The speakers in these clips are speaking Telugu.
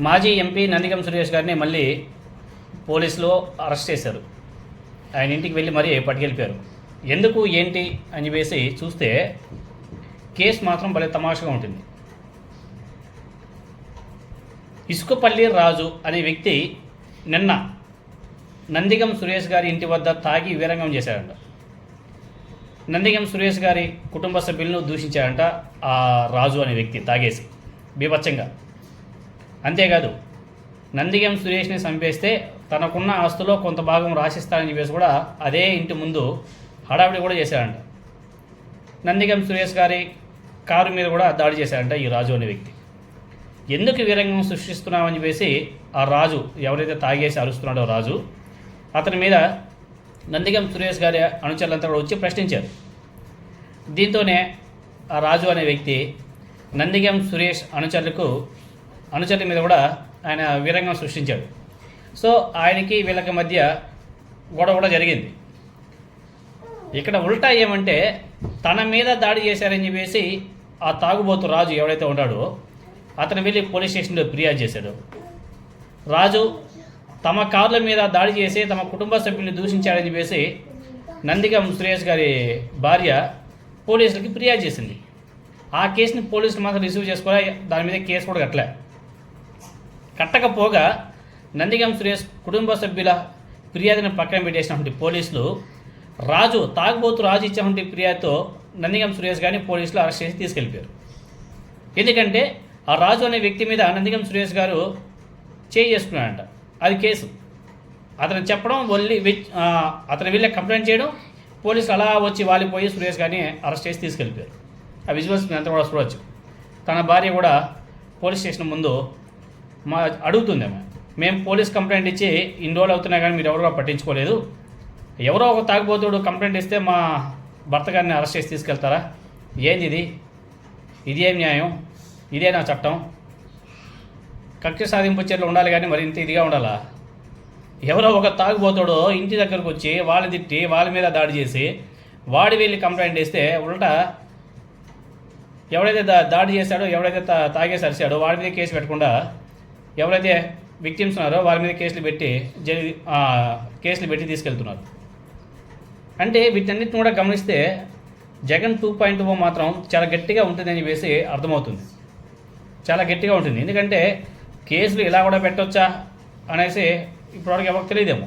మాజీ ఎంపీ నందిగం సురేష్ గారిని మళ్ళీ పోలీసులు అరెస్ట్ చేశారు. ఆయన ఇంటికి వెళ్ళి మరీ పట్టుకెళ్ళిపోయారు. ఎందుకు ఏంటి అని చెప్పేసి చూస్తే కేసు మాత్రం భలే తమాషగా ఉంటుంది. ఇసుకపల్లి రాజు అనే వ్యక్తి నిన్న నందిగం సురేష్ గారి ఇంటి వద్ద తాగి వీరంగం చేశాడంట. నందిగం సురేష్ గారి కుటుంబ సభ్యులను దూషించాడంట ఆ రాజు అనే వ్యక్తి తాగేసి బీభత్సంగా. అంతేకాదు నందిగం సురేష్ని చంపేస్తే తనకున్న ఆస్తులో కొంత భాగం రాసిస్తానని చెప్పేసి కూడా అదే ఇంటి ముందు హడావిడి కూడా చేశాడంట. నందిగం సురేష్ గారి కారు మీద కూడా దాడి చేశాడంట ఈ రాజు అనే వ్యక్తి. ఎందుకు వీరంగం సృష్టిస్తున్నామని చెప్పేసి ఆ రాజు ఎవరైతే తాగేసి అరుస్తున్నాడో రాజు అతని మీద నందిగం సురేష్ గారి అనుచరులంతా కూడా వచ్చి ప్రశ్నించారు. దీంతోనే ఆ రాజు అనే వ్యక్తి నందిగం సురేష్ అనుచరులకు అనుచరుల మీద కూడా ఆయన వీరంగం సృష్టించాడు. సో ఆయనకి వీళ్ళకి మధ్య గొడవ కూడా జరిగింది. ఇక్కడ ఉల్టా ఏమంటే తన మీద దాడి చేశారని చెప్పేసి ఆ తాగుబోతు రాజు ఎవడైతే ఉన్నాడో అతను వెళ్ళి పోలీస్ స్టేషన్లో ఫిర్యాదు చేశాడు. రాజు తమ కార్ల మీద దాడి చేసి తమ కుటుంబ సభ్యుల్ని దూషించాడని చెప్పేసి నందిగం సురేష్ గారి భార్య పోలీసులకి ఫిర్యాదు చేసింది. ఆ కేసుని పోలీసులు మాత్రం రిసీవ్ చేసుకోలే దాని మీద కేసు కూడా కట్టలే. కట్టకపోగా నందిగం సురేష్ కుటుంబ సభ్యుల ఫిర్యాదును పక్కన పెట్టేసినటువంటి పోలీసులు రాజు తాగుబోతు రాజు ఇచ్చినటువంటి ఫిర్యాదుతో నందిగం సురేష్ గారిని పోలీసులు అరెస్ట్ చేసి తీసుకెళ్ళిపోయారు ఎందుకంటే ఆ రాజు అనే వ్యక్తి మీద నందిగం సురేష్ గారు చేయి చేసుకున్నాడంట. అది కేసు. అతను చెప్పడం వెళ్ళి అతను వెళ్ళి కంప్లైంట్ చేయడం పోలీసులు అలా వచ్చి వాలిపోయి సురేష్ గారిని అరెస్ట్ చేసి తీసుకెళ్ళిపోయారు ఆ విజువల్స్ అంతా కూడా చూడవచ్చు తన భార్య కూడా పోలీస్ స్టేషన్ ముందు మా అడుగుతుంది ఆమె మేము పోలీస్ కంప్లైంట్ ఇచ్చి ఇన్ని రోజులు అవుతున్నాయి కానీ మీరు ఎవరో పట్టించుకోలేదు. ఎవరో ఒక తాగుబోతుడు కంప్లైంట్ ఇస్తే మా భర్త గారిని అరెస్ట్ చేసి తీసుకెళ్తారా? ఏంది ఇది? ఇది ఏం న్యాయం? ఇదే నా చట్టం? కక్ష సాధింపు చర్యలు ఉండాలి కానీ మరి ఇంత ఇదిగా ఉండాలా? ఎవరో ఒక తాగుబోతుడు ఇంటి దగ్గరకు వచ్చి వాళ్ళు తిట్టి వాళ్ళ మీద దాడి చేసి వాడి వెళ్ళి కంప్లైంట్ ఇస్తే ఉల్టా ఎవడైతే దా దాడి చేశాడో ఎవడైతే తాగేసి అరిశాడో వాడి మీద కేసు పెట్టకుండా ఎవరైతే విక్టిమ్స్ ఉన్నారో వారి మీద కేసులు పెట్టి జరి కేసులు పెట్టి తీసుకెళ్తున్నారు. అంటే వీటన్నిటిని కూడా గమనిస్తే జగన్ టూ పాయింట్ ఓ మాత్రం చాలా గట్టిగా ఉంటుందని చెప్పేసి అర్థమవుతుంది. చాలా గట్టిగా ఉంటుంది. ఎందుకంటే కేసులు ఇలా కూడా పెట్టొచ్చా అనేసి ఇప్పటివరకు ఎవరికి తెలియదేమో.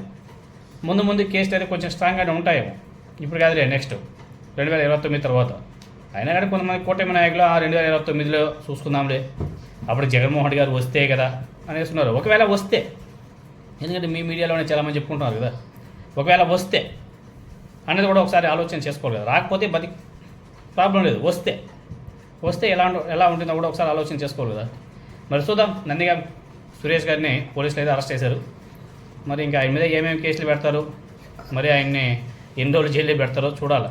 ముందు ముందు కేసులు అయితే కొంచెం స్ట్రాంగ్గానే ఉంటాయేమో. ఇప్పుడు కాదులే నెక్స్ట్ రెండు వేల ఇరవై తొమ్మిది తర్వాత. అయినా కానీ కొంతమంది కూటమి నాయకులు ఆ రెండు వేల ఇరవై తొమ్మిదిలో చూసుకుందాంలే. అప్పుడు జగన్మోహన్ గారు వస్తే కదా అనేస్తున్నారు. ఒకవేళ వస్తే ఎందుకంటే మీ మీడియాలోనే చాలామంది చెప్పుకుంటున్నారు కదా ఒకవేళ వస్తే అనేది కూడా ఒకసారి ఆలోచన చేసుకోవాలి కదా. రాకపోతే బతి ప్రాబ్లం లేదు. వస్తే వస్తే ఎలా ఎలా ఉంటుందో కూడా ఒకసారి ఆలోచన చేసుకోవాలి కదా. మరి చూద్దాం. నందిగా సురేష్ గారిని పోలీసులు అయితే అరెస్ట్ చేశారు. మరి ఇంకా ఆయన మీద ఏమేమి కేసులు పెడతారు? మరి ఆయన్ని ఎన్ని రోజులు జైల్లో పెడతారో చూడాలి.